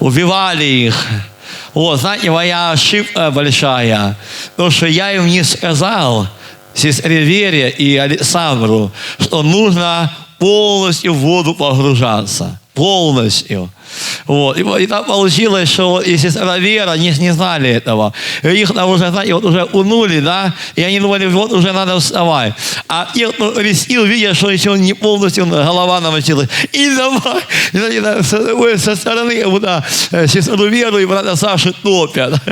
убивали их. Вот, знаете, моя ошибка большая, то, что я им не сказал, сестре Вере и Александру, что нужно полностью в воду погружаться. Полностью. Вот. И, и так получилось, что и сестра Вера не, не знали этого. И их там уже, знаете, вот уже унули, да, и они думали, вот уже надо вставать. А те, кто крестил, видя, что еще не полностью голова намочилась, и давай, и, да, со стороны вот, да, э, сестру Веру и брата Сашу топят.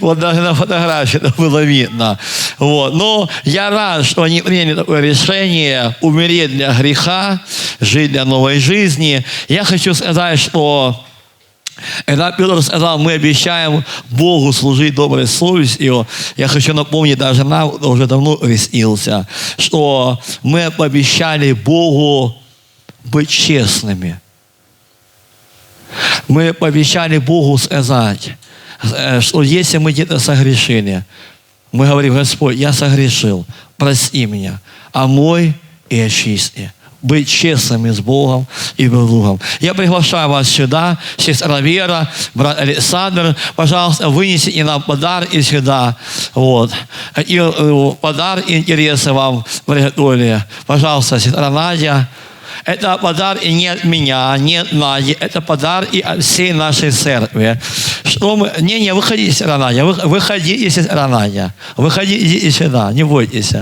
Вот даже на фотографии это было видно. Вот. Но я рад, что они приняли такое решение умереть для греха, жить для новой жизни. Я хочу сказать, что когда Петр сказал, мы обещаем Богу служить доброй совестью, я хочу напомнить даже нам, уже давно крестился, что мы пообещали Богу быть честными. Мы пообещали Богу сказать, что если мы где-то согрешили, мы говорим, Господь, я согрешил, прости меня, а мой и очисти. Быть честными с Богом и друг другом. Я приглашаю вас сюда, сестра Вера, брат Александр, пожалуйста, вынесите нам подарки сюда. Вот. И э, подарки интересы вам приготовили. Пожалуйста, сестра Надя. Это подарки не от меня, не от Нади, это подарки от всей нашей церкви. Что мы... Не, не, выходите, сестра Надя, вы- выходите, сестра Надя. Выходите сюда, не бойтесь.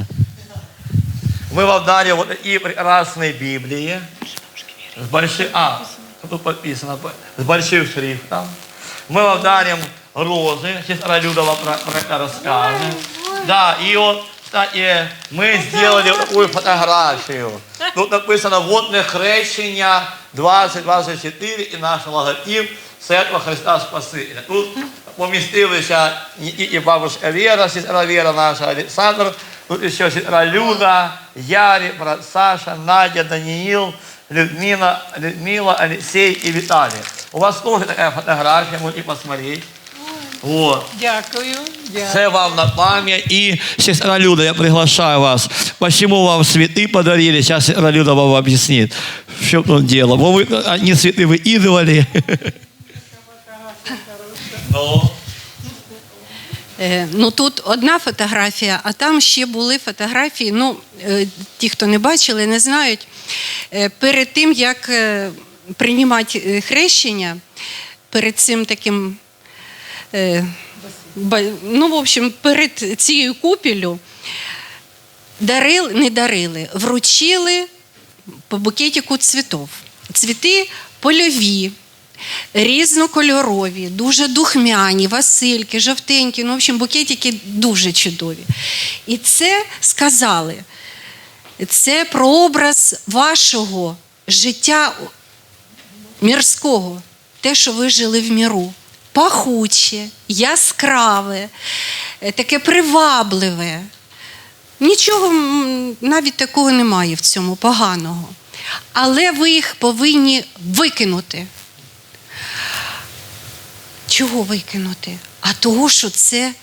Мы вам дали вот такие прекрасные Библии. С большим... А, тут подписано. С большим шрифтом. Мы вам дарим розы. Сестра Люда вам про, про это расскажет. Да, и вот, кстати, мы сделали вот такую фотографию. Тут написано «Водне хрещення 2024» і наш логотип Церква Христа Спасителя. Тут помістилися не тільки бабушка Вера, сестра Вера наша, Олександр, тут ще сестра Люда, Ярі, брат Саша, Надя, Даниил, Людмила, Людмила, Алексей и Виталий. У вас тоже такая фотография, можете посмотреть. Вот. Дякую. дякую. Це вам на пам'ять. І сестра Люда, я приглашаю вас. Почему вам цветы подарили? Сейчас сестра Люда вам объяснит, в чем тут дело. Бо вы одни цветы выкидывали. Ну, Е, Ну тут одна фотографія, а там ще були фотографії. Ну, е, ті, хто не бачили, не знають. Е, Перед тим, як е, приймати е, хрещення, перед цим таким. е, Ну, в общем, перед цією купіллю дарили, не дарили, вручили по букетику цвітів. Цвіти польові, різнокольорові, дуже духмяні, васильки, жовтенькі. Ну, в общем, букетики дуже чудові. І це сказали. Це прообраз вашого життя мірського, те, що ви жили в міру. Пахуче, яскраве, е, таке привабливе. Нічого навіть такого немає в цьому поганого. Але ви їх повинні викинути. Чого викинути? А того, що це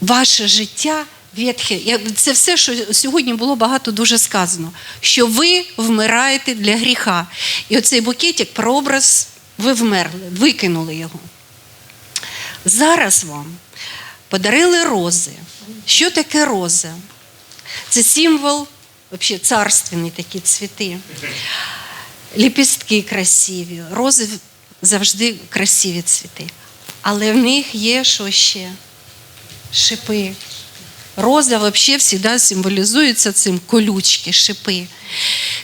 ваше життя ветхе. Це все, що сьогодні було багато дуже сказано. Що ви вмираєте для гріха. І оцей букетик прообраз, ви вмерли, викинули його. Зараз вам подарили рози. Що таке роза? Це символ, взагалі, царственні такі цвіти. Ліпістки красиві, рози завжди красиві цвіти. Але в них є що ще? Шипи. Роза взагалі завжди символізується цим колючки, шипи.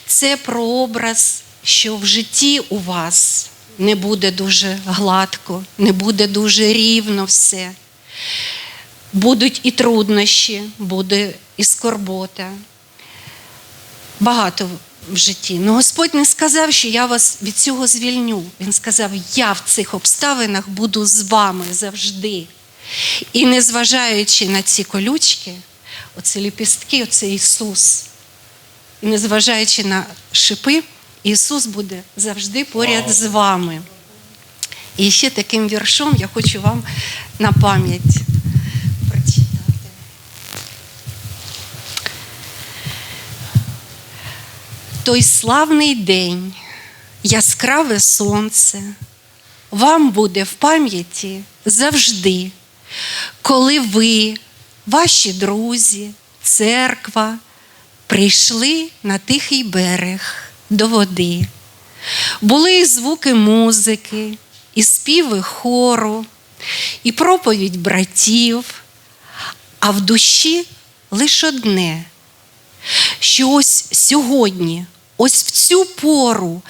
Це прообраз, що в житті у вас не буде дуже гладко, не буде дуже рівно все. Будуть і труднощі, буде і скорбота. Багато в житті. Ну Господь не сказав, що я вас від цього звільню. Він сказав, я в цих обставинах буду з вами завжди. І незважаючи на ці колючки, оці ліпістки, оце Ісус. І незважаючи на шипи, Ісус буде завжди поряд з вами. І ще таким віршом я хочу вам на пам'ять Той славний день, яскраве сонце, вам буде в пам'яті завжди, коли ви, ваші друзі, церква прийшли на тихий берег до води. Були і звуки музики, і співи хору, і проповідь братів, а в душі лише одне, що ось сьогодні, ось в цю пору